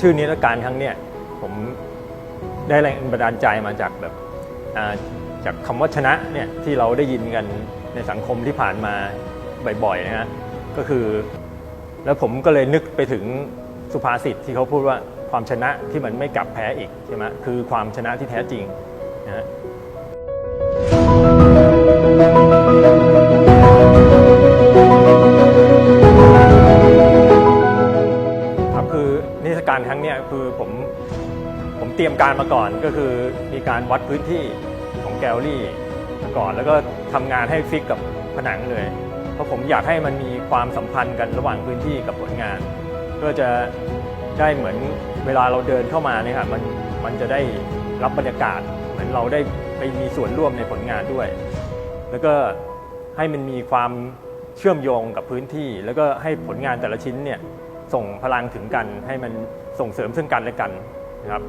ชื่อนิทรรศการครั้งเนี้ยผมได้แรงบันดาลใจมาจากแบบจากคำว่าชนะเนี่ยที่เราได้ยินกันในสังคมที่ผ่านมาบ่อยๆนะฮะก็คือ แล้วผมก็เลยนึกไปถึงสุภาษิตที่เขาพูดว่าความชนะที่มันไม่กลับแพ้อีกใช่ไหมคือความชนะที่แท้จริงนะฮะ ผมเตรียมการมาก่อนก็คือมีการวัดพื้นที่ของแกลลี่มาก่อน แล้วก็ทำงานให้ฟิกกับผนังเลย เพราะผมอยากให้มันมีความสัมพันธ์กันระหว่างพื้นที่กับผลงานเพื่อจะได้เหมือนเวลาเราเดินเข้ามาเนี่ยครับมันมันจะได้รับบรรยากาศ เหมือนเราได้ไปมีส่วนร่วมในผลงานด้วย แล้วก็ให้มันมีความเชื่อมโยงกับพื้นที่ แล้วก็ให้ผลงานแต่ละชิ้นเนี่ยส่งพลังถึงกันให้มันส่งเสริมซึ่งกันและกัน นะครับ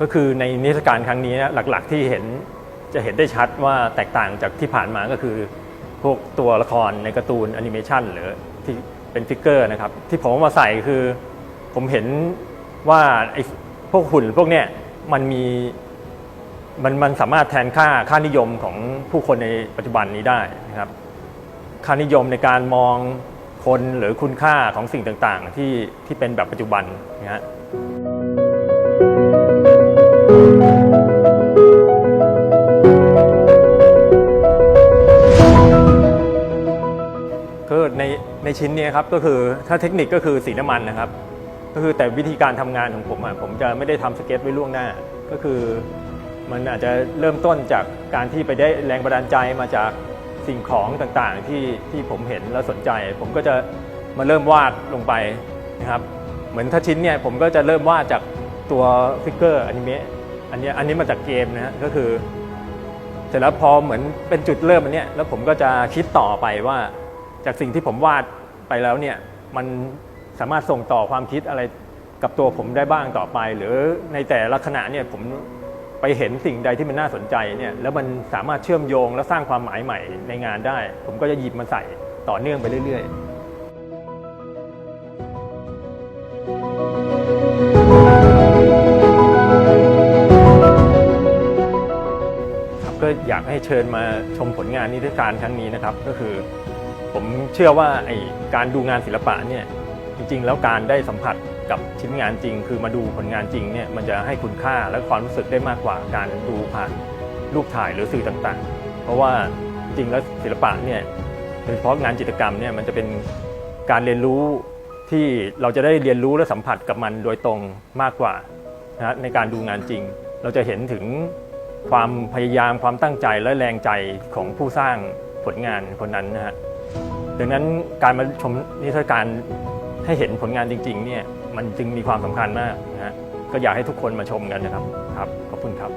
ก็คือในนิทรรศการครั้งนี้นะหลักๆที่เห็นจะเห็นได้ชัดว่าแตกต่างจากที่ผ่านมาก็คือ พวกตัวละครในการ์ตูนแอนิเมชันหรือที่เป็นฟิกเกอร์นะครับ ที่ผมมาใส่คือ ผมเห็นว่าไอ้พวกหุ่นพวกเนี้ยมันมี มันมันสามารถแทนค่าค่านิยมของผู้คนในปัจจุบันนี้ได้นะครับ ค่านิยมในการมองคนหรือคุณค่าของสิ่งต่างๆ ที่ที่เป็นแบบปัจจุบันนะฮะก็ในในชิ้นนี้ครับก็คือถ้าเทคนิคก็คือสีน้ำมันนะครับ ก็คือแต่วิธีการทำงานของผมอะผมจะไม่ได้ทำสเก็ตไว้ล่วงหน้าก็คือ มันอาจจะเริ่มต้นจากการที่ไปได้แรงบันดาลใจมาจากสิ่งของต่างๆที่ที่ผมเห็นแล้วสนใจ ผมก็จะมาเริ่มวาดลงไปนะครับ เหมือนถ้าชิ้นเนี่ยผมก็จะเริ่มวาดจากตัวฟิกเกอร์อนิเมะอันนี้อันนี้มาจากเกมนะฮะก็คือเสร็จแล้วพอเหมือนเป็นจุดเริ่มอันเนี้ยแล้วผมก็จะคิดต่อไปว่าจากสิ่งที่ผมวาดไปแล้วเนี่ยมันสามารถส่งต่อความคิดอะไรกับตัวผมได้บ้างต่อไป หรือในแต่ละขณะเนี่ยผม เห็นสิ่งใดที่มันน่าสนใจเนี่ยแล้วมันสามารถเชื่อมโยงและสร้างความหมายใหม่ในงานได้ ผมก็จะหยิบมาใส่ต่อเนื่องไปเรื่อยๆครับก็อยากให้เชิญมาชมผลงานนิทรรศการครั้งนี้นะครับ ก็คือ ผมเชื่อว่าไอการดูงานศิลปะเนี่ยจริง ๆ แล้วการได้สัมผัส กับชิ้นงานจริง คือมาดูผลงานจริงเนี่ยมันจะให้คุณค่าและความรู้สึกได้มากกว่าการดูผ่านรูปถ่ายหรือสื่อต่างๆ เพราะว่าจริงแล้วศิลปะเนี่ยโดยเฉพาะงานจิตรกรรมเนี่ยมันจะเป็นการเรียนรู้ที่เราจะได้เรียนรู้และสัมผัสกับมันโดยตรงมากกว่านะฮะในการดูงานจริง เราจะเห็นถึงความพยายามความตั้งใจและแรงใจของผู้สร้างผลงานคนนั้นนะฮะดังนั้นการมาชมนิทรรศการให้เห็นผลงานจริงๆเนี่ย มันจึงมีความสำคัญมากนะฮะก็อยากให้ทุกคนมาชมกันนะครับครับขอบคุณครับ